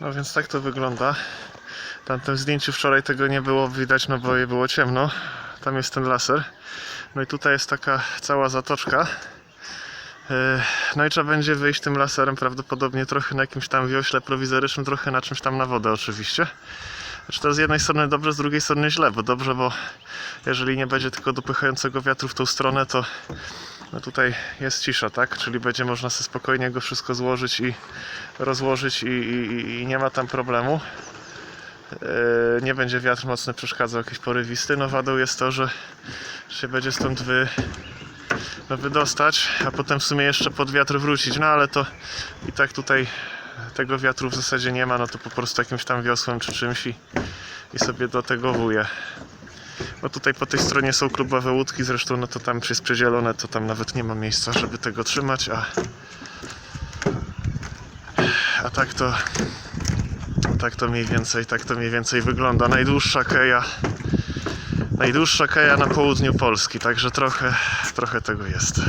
No więc tak to wygląda. Tamtym zdjęciu wczoraj tego nie było widać, no bo je było ciemno. Tam jest ten laser. No i tutaj jest taka cała zatoczka. Yy, No i trzeba będzie wyjść tym laserem prawdopodobnie trochę na jakimś tam wiośle prowizorycznym, trochę na czymś tam na wodę oczywiście. Znaczy to z jednej strony dobrze, z drugiej strony źle, bo dobrze, bo jeżeli nie będzie tylko dopychającego wiatru w tą stronę, to no tutaj jest cisza, tak? Czyli będzie można sobie spokojnie go wszystko złożyć i rozłożyć i, i, i nie ma tam problemu. Yy, nie będzie wiatr mocny przeszkadzał, jakiś porywisty. No wadą jest to, że się będzie stąd wy, no, wydostać, a potem w sumie jeszcze pod wiatr wrócić. No ale to i tak tutaj tego wiatru w zasadzie nie ma, no to po prostu jakimś tam wiosłem czy czymś i, i sobie do tego wuje. Bo tutaj po tej stronie są klubowe łódki, zresztą no to tam jest przedzielone, to tam nawet nie ma miejsca, żeby tego trzymać, a a tak to tak to mniej więcej, tak to mniej więcej wygląda. Najdłuższa keja najdłuższa keja na południu Polski, także trochę, trochę tego jest.